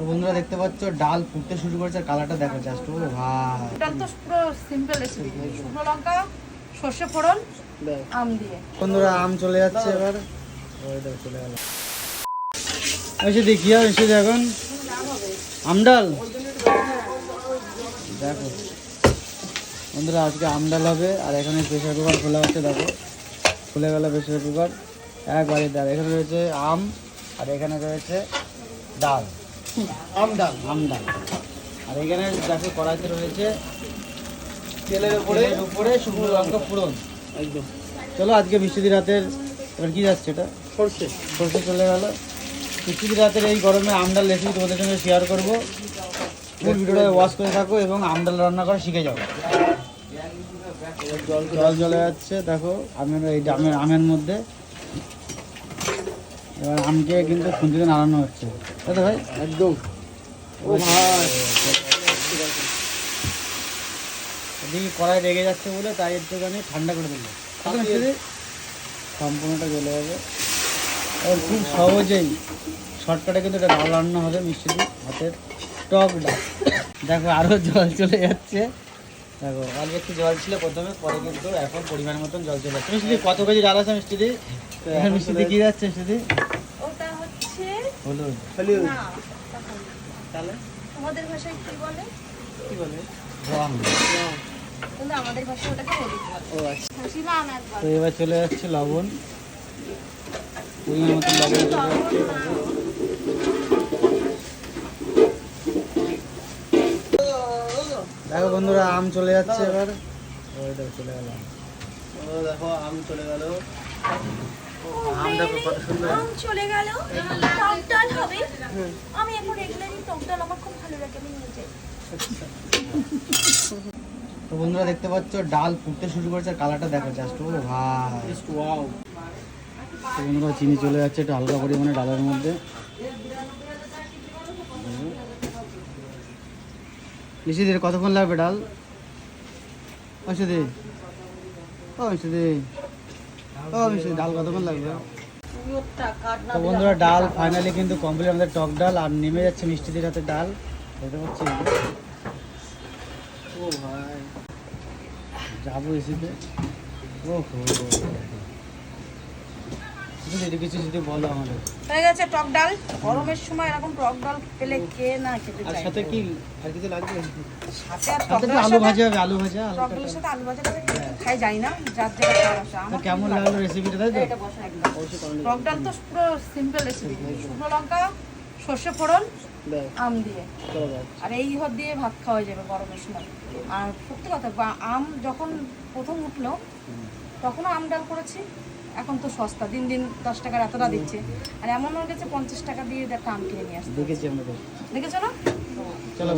তো বন্ধুরা দেখতে পাচ্ছ ডাল ফুটতে শুরু করেছে আর কালারটা দেখো জাস্ট ও ভাই। ডাল তো পুরো সিম্পল রেসিপি শুকনো লঙ্কা সর্ষে ফোড়ন আম দিয়ে। বন্ধুরা আম চলে যাচ্ছে এবার। ওই দেখো চলে গেল। এসে দেখি আর এসে এখন আমডাল দেখো। বন্ধুরা আজকে আমডাল হবে আর এখানে প্রেশার কুকার খোলা হচ্ছে দেখো। খুলে গেল প্রেশার কুকার। একবারে ডাল। এখানে রয়েছে আম আর এখানে রয়েছে ডাল। আম ডাল আম ডাল আর এখানে দেখো কড়াইতে রয়েছে তেলের উপরে উপরে শুকনো লঙ্কা ফোড়ন একদম। চলো আজকে মিষ্টিদি রাতের এবার কি যাচ্ছে এটা? সর্ষে। সর্ষে চলে গেল। মিষ্টিদি রাতের এই গরমে আমডাল রেসিপি তোমাদের সঙ্গে শেয়ার করব। ফুল ভিডিওটা ওয়াশ করে থাকো এবং আমডাল রান্না করা শিখে যাও। জল জলে যাচ্ছে দেখো আমের এই আমের আমের মধ্যে। এবার আমকে কিন্তু খুন্তিতে নাড়ানো হচ্ছে। তাই তো ভাই একদম। ও ভাই। এদিকে কড়াই রেগে যাচ্ছে বলে তাই একটুখানি ঠান্ডা করে দিল সম্পূর্ণটা গলে হবে আর খুব সহজেই শর্টকাটে কিন্তু এটা ডাল রান্না হবে মিষ্টি হাতের টক ডাল। দেখো আরও জল চলে যাচ্ছে। দেখো অল্প একটু জল ছিল প্রথমে পরে কিন্তু এখন পরিমাণ মতন জল চলে যাচ্ছে। মিষ্টি কত কেজি ডাল আছে মিষ্টি দি এখন মিষ্টি দি কি যাচ্ছে মিষ্টি হচ্ছে হলুদ তাহলে? তোমাদের ভাষায় কি বলে? কি বলে? রং। কিন্তু আমাদের ভাষায় ওটাকে হলুদ বলে। ও আচ্ছা। তো এবার চলে যাচ্ছে লবণ। পরিমাণ মতন লবণ চলে যাচ্ছে দেখো বন্ধুরা আম চলে যাচ্ছে এবার। চলে গেল। দেখো আম চলে গেল। আম দেখো কত সুন্দর। আম চলে গেল। আমি এখন রেগুলারই টক ডাল আমার খুব ভালো লাগে আমি নিয়ে যাই। তো বন্ধুরা দেখতে পাচ্ছ ডাল ফুটতে শুরু করেছে আর কালারটা দেখো জাস্ট ও ভাই। ওয়াও তো বন্ধুরা চিনি চলে যাচ্ছে একটু হালকা পরিমাণে ডালের মধ্যে। নিশিদের কতক্ষণ লাগবে ডাল? ঔষধি ও ঔষধি ও ডাল কতক্ষণ লাগবে? তো বন্ধুরা ডাল ফাইনালি কিন্তু কমপ্লিট আমাদের টক ডাল আর নেমে যাচ্ছে মিষ্টিদের হাতে ডাল। দেখতে পাচ্ছি ও ভাই যাব এসিতে। ও হো যদি কিছু যদি বলো আমাদের। হয়ে গেছে টক ডাল। গরমের সময় এরকম টক ডাল পেলে কে না খেতে আর সাথে কি আর কিছু লাগবে? সাথে আর টক ডালের আলু সাথে- ভাজা হবে আলু ভাজা টক ডালের সাথে আলু ভাজা খাই যাই না। যার যেটা খাওয়ার আসে আমার কেমন লাগল রেসিপিটা তাই তো? এটা বসা একদম। টক ডাল তো পুরো সিম্পল রেসিপি শুকনো লঙ্কা সর্ষে ফোড়ন আম দিয়ে। আর এই হদ দিয়ে ভাত খাওয়া যাবে গরমের সময়। আর সত্যি কথা আম যখন প্রথম উঠল তখনও আম ডাল করেছি। এখন তো সস্তা দিন দিন দশ টাকার এতটা দিচ্ছে। আর এমন হয়ে গেছে পঞ্চাশ টাকা দিয়ে একটা আম কিনে নিয়ে আসছে দেখেছি আমরা। দেখেছ না? চলো।